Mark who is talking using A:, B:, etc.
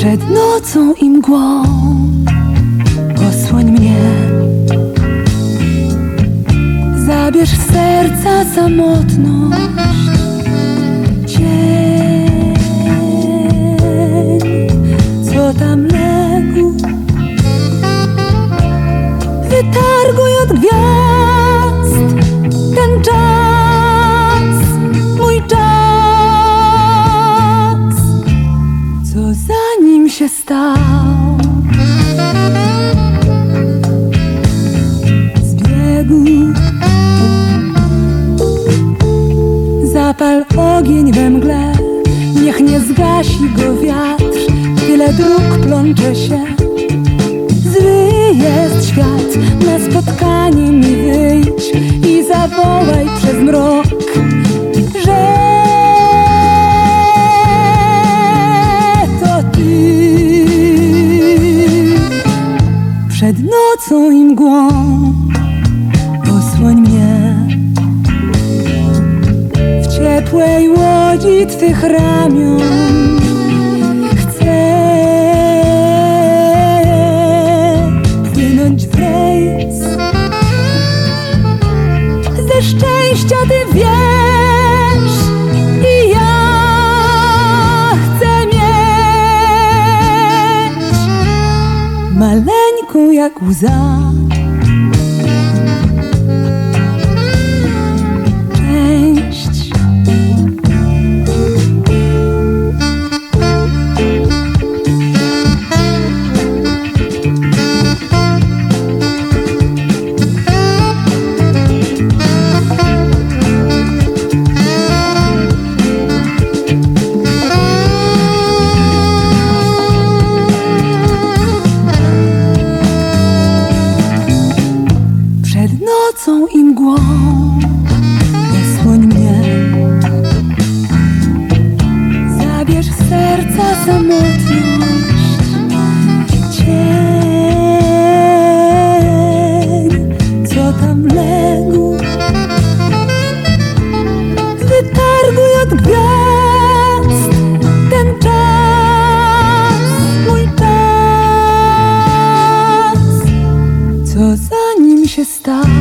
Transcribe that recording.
A: Przed nocą i mgłą. Osłoń mnie. Zabierz serca samotność. Cień, co tam legł. Wytarguj od gwiazd ogień we mgle. Niech nie zgasi go wiatr Tyle dróg plącze się. Zły jest świat Na spotkanie mi wyjdź I zawołaj przez mrok Że to ty. Przed nocą i mgłą ciepłej łodzi Twych ramion chcę płynąć w rejs. Ze szczęścia Ty wiesz i ja chcę mieć maleńką jak łza. nocą i mgłą Nie słoń Zabierz serca samotność Cień, co tam legł. Wytarguj od gwiazd ten czas Mój czas, co za nim się stało?